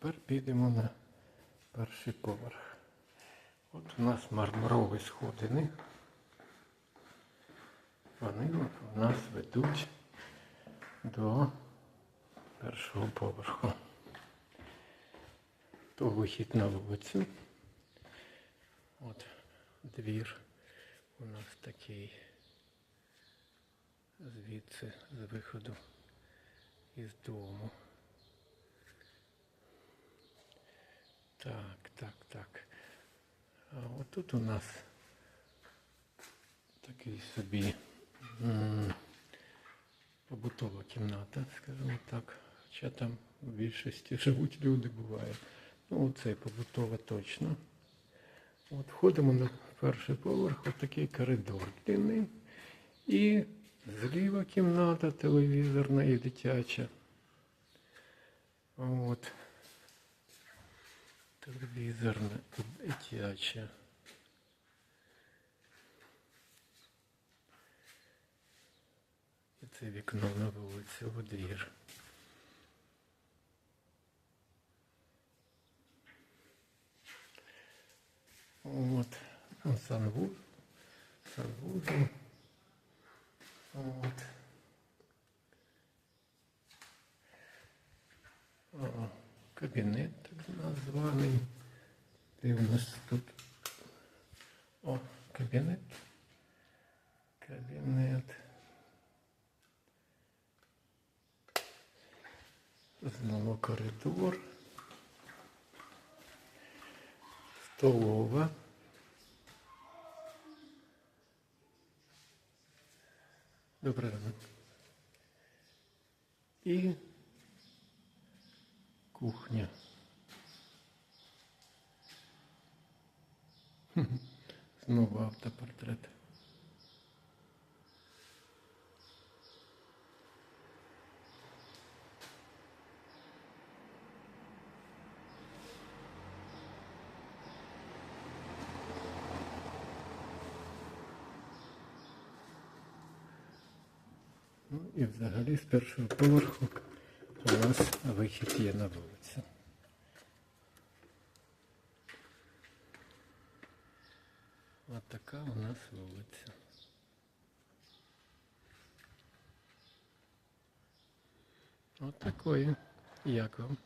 тепер підемо на перший поверх. От у нас мармурові сходини. Вони от у нас ведуть до першого поверху. То вихід на вулицю. От двір у нас такий звідси з виходу із дому. Так, так, так. А отут у нас такий собі побутова кімната, скажімо так. Хоча там в більшості живуть люди, буває. Ну, це побутова точно. От входимо на перший поверх, от коридор длинний. І зліва кімната телевізорна і дитяча. От. Телевізорна і дитяча. І це вікно на вулицю у двір. От. Ну, санвуз. От. О, кабінет так названий. Де у нас тут? О, кабінет. Кабінет. Знову коридор. Столова. Ранок. І кухня. Знову автопортрет. Ну і взагалі з першого поверху у нас вихід є на вулицю. Ось така у нас вулиця. От такої. Як вам?